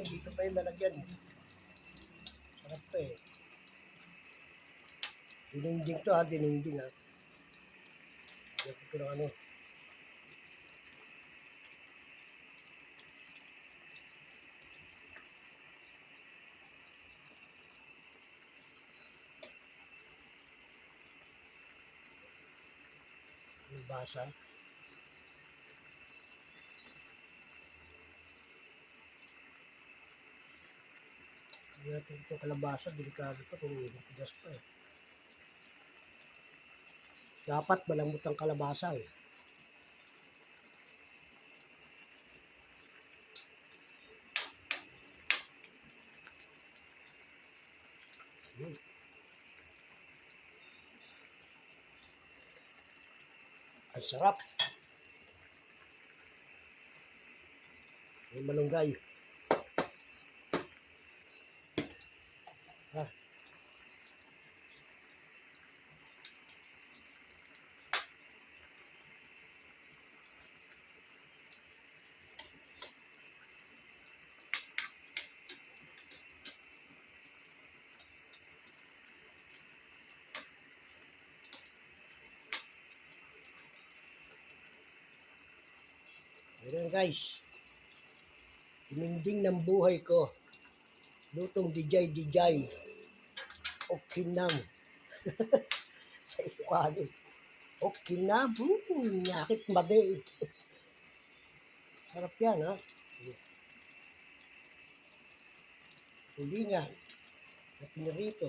yan. Dito pa yung lalagyan. Sarap pa eh. Dininding to ha, dininding ha. Lagyan ko ng ano. Yung basa. Hindi natin ito kalabasa, delikado pa kung matigas pa eh. Dapat malambot ang kalabasa eh. Hmm. Ang sarap. May malunggay. Ayan guys. Ininding ng buhay ko. Lutong dijay-dijay. Okinam. Sa Ilocano. Okinam. Hmm, nyakit madi. Sarap yan ha. Tulingan. At pinirito.